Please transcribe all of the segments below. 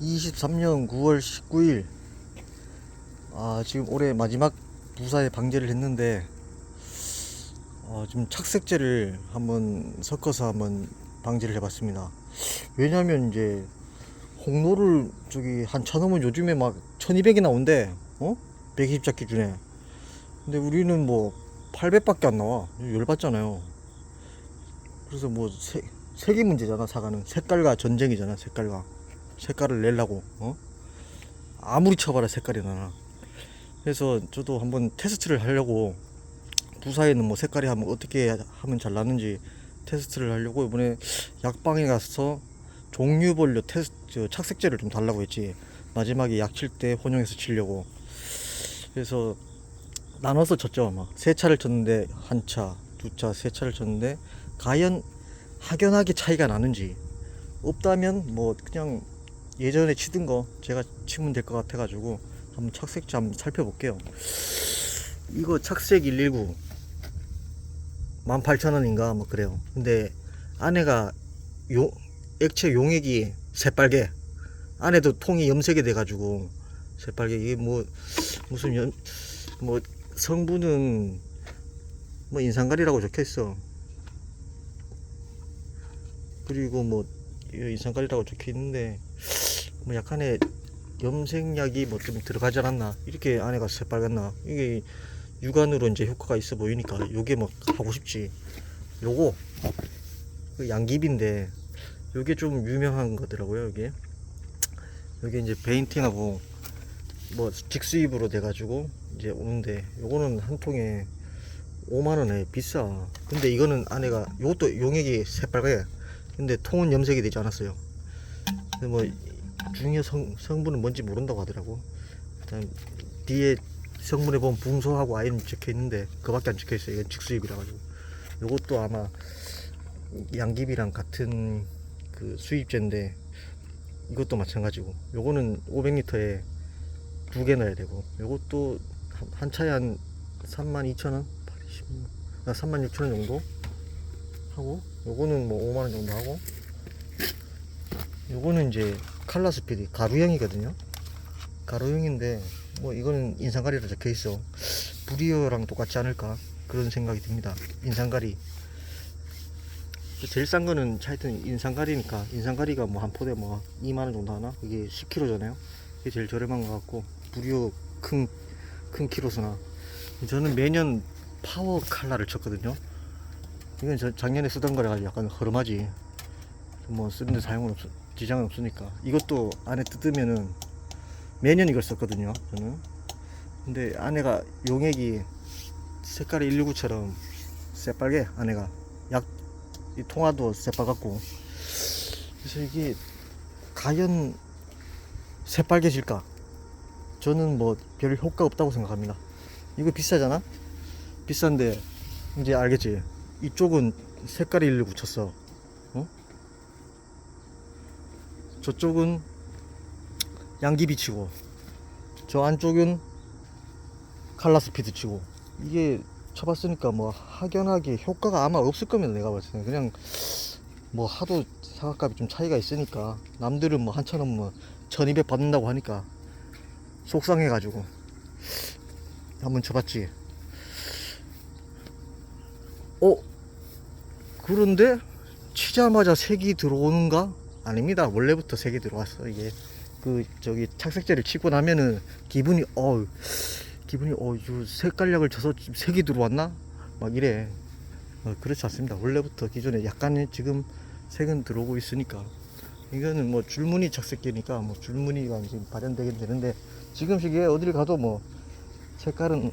23년 9월 19일. 아 지금 올해 마지막 무사히 방제를 했는데 어, 지금 착색제를 한번 섞어서 한번 방제를 해봤습니다. 왜냐면 이제 홍로를 저기 한 천원은 요즘에 막 1200이 나온대. 어? 120자 기준에. 근데 우리는 뭐 800밖에 안 나와. 열받잖아요. 그래서 뭐 세, 색이 문제잖아 사과는. 색깔과 전쟁이잖아 색깔과 색깔을 내려고 어? 아무리 쳐봐라 색깔이 나나. 그래서 저도 한번 테스트를 하려고 부사에는 뭐 색깔이 하면 어떻게 하면 잘 나는지 테스트를 하려고 이번에 약방에 가서 종류별로 테스트 저 착색제를 좀 달라고 했지. 마지막에 약 칠 때 혼용해서 치려고. 그래서 나눠서 쳤죠 막 세 차를 쳤는데 한 차, 두 차, 세 차를 쳤는데 과연 확연하게 차이가 나는지. 없다면 뭐 그냥 예전에 치던 거 제가 치면 될 것 같아 가지고 한번 착색제 한번 살펴볼게요. 이거 착색 119 18,000원인가? 뭐 그래요. 근데 안에가 요 액체 용액이 새빨개. 안에도 통이 염색이 돼 가지고 새빨개. 이게 뭐 무슨 연, 뭐 성분은 뭐 인상가리라고 적혀 있어. 그리고 뭐이 인상가리라고 적혀 있는데 뭐 약간의 염색약이 뭐 좀 들어가지 않았나? 이렇게 안에가 새빨갛나? 이게 육안으로 이제 효과가 있어 보이니까 요게 뭐 하고 싶지. 요거 그 양귀비인데 요게 좀 유명한 거더라고요 요게. 요게 이제 베인팅하고 뭐 직수입으로 돼 가지고 이제 오는데 요거는 한 통에 5만원에 비싸. 근데 이거는 안에가 요것도 용액이 새빨개 근데 통은 염색이 되지 않았어요. 뭐 중요 성, 성분은 뭔지 모른다고 하더라고. 일단 뒤에 성분에 보면 붕소하고 아이는 적혀 있는데 그밖에 안 적혀 있어요. 이건 직수입이라 가지고. 요것도 아마 양귀비랑 같은 그 수입제인데 이것도 마찬가지고. 요거는 500리터에 두 개 넣어야 되고 요것도 한, 한 차에 한 32,000원? 80, 아, 36,000원 정도 하고 요거는 뭐 5만 원 정도 하고 요거는 이제 칼라 스피드. 가루형이거든요. 가루형인데 뭐 이거는 인상가리로 적혀 있어. 브리어랑 똑같지 않을까? 그런 생각이 듭니다. 인상가리. 제일 싼 거는 하여튼 인상가리니까. 인상가리가 뭐 한 포대 뭐 2만원 정도 하나? 이게 10kg잖아요. 이게 제일 저렴한 것 같고 브리어 큰, 큰 키로수나. 저는 매년 파워 칼라를 쳤거든요. 이건 저 작년에 쓰던 거라 약간 허름하지. 뭐 쓰는데 사용은 없 지장은 없으니까. 이것도 안에 뜯으면은 매년 이걸 썼거든요 저는. 근데 안에가 용액이 색깔이 119처럼 새빨개 안에가. 약 이 통화도 새빨갛고. 그래서 이게 과연 새빨개질까? 저는 뭐 별 효과 없다고 생각합니다. 이거 비싸잖아? 비싼데 이제 알겠지? 이쪽은 색깔이 119 쳤어 어? 저쪽은 양귀비 치고 저 안쪽은 칼라 스피드 치고. 이게 쳐봤으니까 뭐 확연하게 효과가 아마 없을 겁니다 내가 봤을 때 그냥 뭐 하도 사각값이 좀 차이가 있으니까. 남들은 뭐 한천원 뭐 1200 받는다고 하니까 속상해 가지고. 한번 쳐봤지? 어? 그런데 치자마자 색이 들어오는가 아닙니다. 원래부터 색이 들어왔어. 이게 그 저기 착색제를 치고 나면은 기분이 어 기분이 어 이거 색깔약을 쳐서 색이 들어왔나? 막 이래. 어, 그렇지 않습니다. 원래부터 기존에 약간의 지금 색은 들어오고 있으니까. 이거는 뭐 줄무늬 착색제니까 뭐 줄무늬가 지금 발현되긴 되는데 지금 시기에 어딜 가도 뭐 색깔은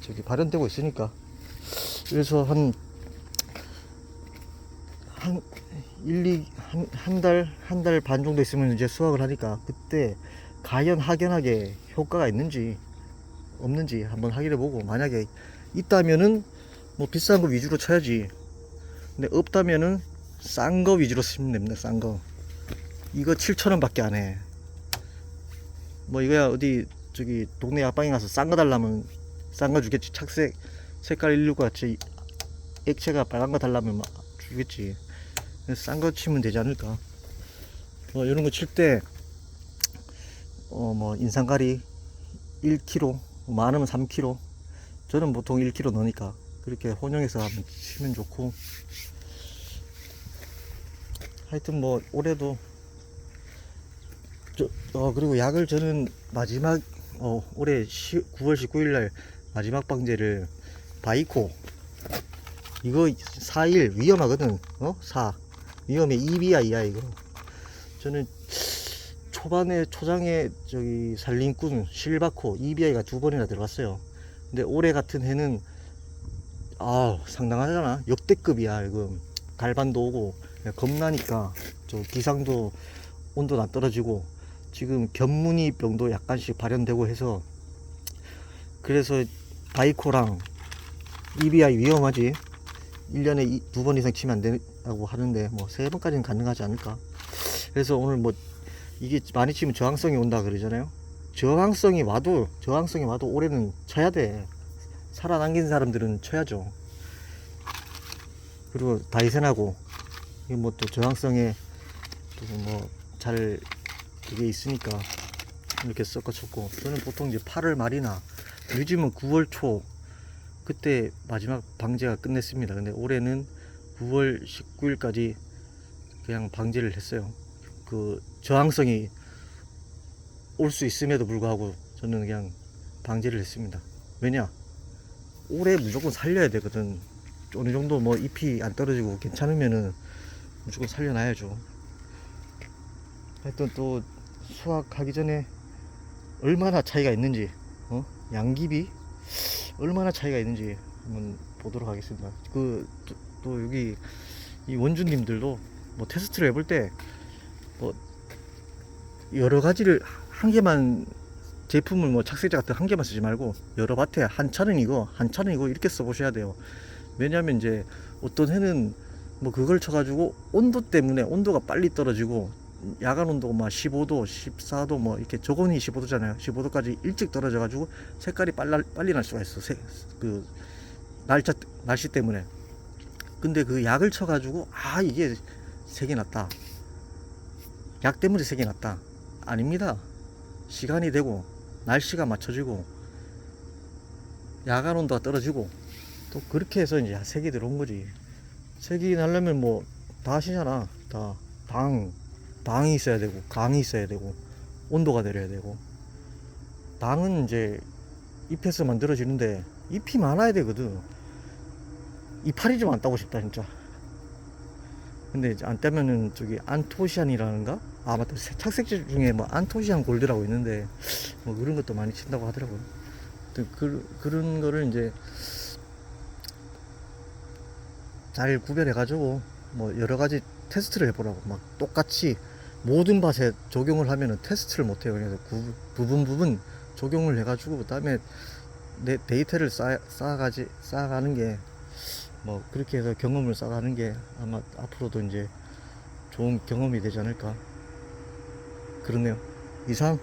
저기 발현되고 있으니까. 그래서 한 한, 1, 2, 한, 한 달, 한 달 반 정도 있으면 이제 수확을 하니까 그때 과연 확연하게 효과가 있는지 없는지 한번 확인해 보고 만약에 있다면은 뭐 비싼 거 위주로 쳐야지. 근데 없다면은 싼 거 위주로 쓰면 됩니다 싼 거. 이거 7,000원 밖에 안 해 뭐 이거야 어디 저기 동네 약방에 가서 싼 거 달라면 싼 거 주겠지. 착색 색깔 169 같이 액체가 빨간 거 달라면 막 주겠지 싼 거 치면 되지 않을까. 뭐 이런 거 칠 때 어 뭐 인상가리 1kg 많으면 3kg 저는 보통 1kg 넣으니까 그렇게 혼용해서 하면 치면 좋고. 하여튼 뭐 올해도 저, 어 그리고 약을 저는 마지막 어 올해 10, 9월 19일 날 마지막 방제를 바이코. 이거 4일 위험하거든. 어? 4 위험해. EBI야 이거. 저는 초반에 초장에 저기 살림꾼 실바코 EBI가 두 번이나 들어갔어요. 근데 올해 같은 해는 아 상당하잖아. 역대급이야 이거. 갈반도 오고 겁나니까. 저 기상도 온도도 안 떨어지고. 지금 견문이 병도 약간씩 발현되고 해서 그래서 바이코랑 EBI 위험하지 1년에 두 번 이상 치면 안 된다고 하는데 뭐 세 번까지는 가능하지 않을까. 그래서 오늘 뭐 이게 많이 치면 저항성이 온다 그러잖아요. 저항성이 와도 저항성이 와도 올해는 쳐야 돼. 살아남긴 사람들은 쳐야죠. 그리고 다이센하고 이게 뭐 또 저항성에 또 뭐 잘 그게 있으니까 이렇게 섞어 쳤고 저는 보통 이제 8월 말이나 요즘은 9월 초 그때 마지막 방제가 끝냈습니다. 근데 올해는 9월 19일까지 그냥 방제를 했어요. 그 저항성이 올 수 있음에도 불구하고 저는 그냥 방제를 했습니다. 왜냐? 올해 무조건 살려야 되거든. 어느 정도 뭐 잎이 안 떨어지고 괜찮으면은 무조건 살려놔야죠. 하여튼 또 수확하기 전에 얼마나 차이가 있는지 어? 양귀비 얼마나 차이가 있는지 한번 보도록 하겠습니다. 그 또 여기 이 원주님들도 뭐 테스트를 해볼 때 뭐 여러 가지를 한 개만 제품을 뭐 착색제 같은 한 개만 쓰지 말고 여러 밭에 한 차는 이거 한 차는 이거 이렇게 써보셔야 돼요. 왜냐면 이제 어떤 해는 뭐 그걸 쳐가지고 온도 때문에 온도가 빨리 떨어지고 야간 온도가 막 15도, 14도 뭐 이렇게 저온이 15도잖아요. 15도까지 일찍 떨어져 가지고 색깔이 빨리 빨리 날 수가 있어. 색, 그 날짜 날씨 때문에. 근데 그 약을 쳐 가지고 아 이게 색이 났다. 약 때문에 색이 났다. 아닙니다. 시간이 되고 날씨가 맞춰지고 야간 온도가 떨어지고 또 그렇게 해서 이제 색이 들어온 거지. 색이 나려면 뭐다 하시잖아. 다 당, 당이 있어야 되고 강이 있어야 되고 온도가 내려야 되고 당은 이제 잎에서 만들어지는데 잎이 많아야 되거든. 이파리 좀 안 따고 싶다 진짜. 근데 이제 안 따면은 저기 안토시안이라는가? 아 맞다 착색제 중에 뭐 안토시안 골드라고 있는데 뭐 그런 것도 많이 친다고 하더라고요. 그, 그런 거를 이제 잘 구별해 가지고 뭐 여러 가지 테스트를 해보라고 막 똑같이 모든 밭에 적용을 하면은 테스트를 못 해요. 그래서 구, 부분 부분 적용을 해 가지고 그다음에 내 데이터를 쌓아 쌓아가지 쌓아가는 게 뭐 그렇게 해서 경험을 쌓아가는 게 아마 앞으로도 이제 좋은 경험이 되지 않을까. 그렇네요. 이상